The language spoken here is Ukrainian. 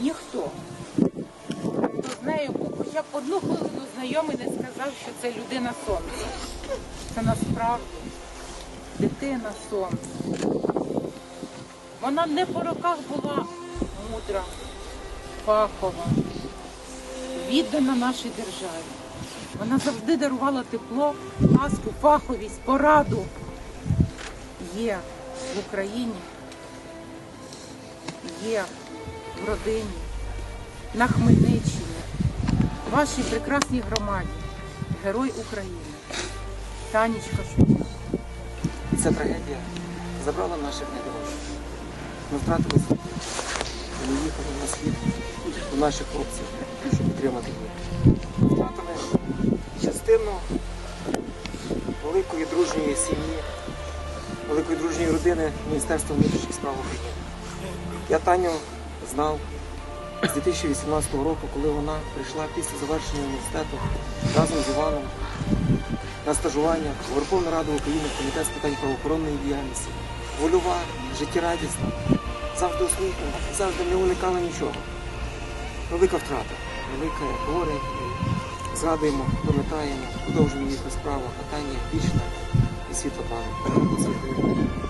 ніхто. З нею хоча б одну хвилину знайомий не сказав, що це людина сонця. Це насправді дитина сонце. Вона не по роках була мудра, фахова, віддана нашій державі. Вона завжди дарувала тепло, ласку, фаховість, пораду. Є в Україні. Є в родині, на Хмельниччині, вашій прекрасній громаді, Герой України, Танечка Шумко. Ця трагедія забрала наших найдорожчих. Ми втратили світ. Ми їхали на схід до наших хлопців, щоб підтримати їх. Втратили частину великої дружньої сім'ї, великої дружньої родини Міністерства внутрішніх справ України. Я Таню знав з 2018 року, коли вона прийшла після завершення університету разом з Іваном на стажування в Верховну Раду України в Комітет з питань правоохоронної діяльності. Вольова, життєрадісна, завжди усміхнена, завжди не уникала нічого. Велика втрата, велике горе. Згадуємо, пам'ятаємо, продовжуємо їх у справах, а Таня вічна і світла пам'ять.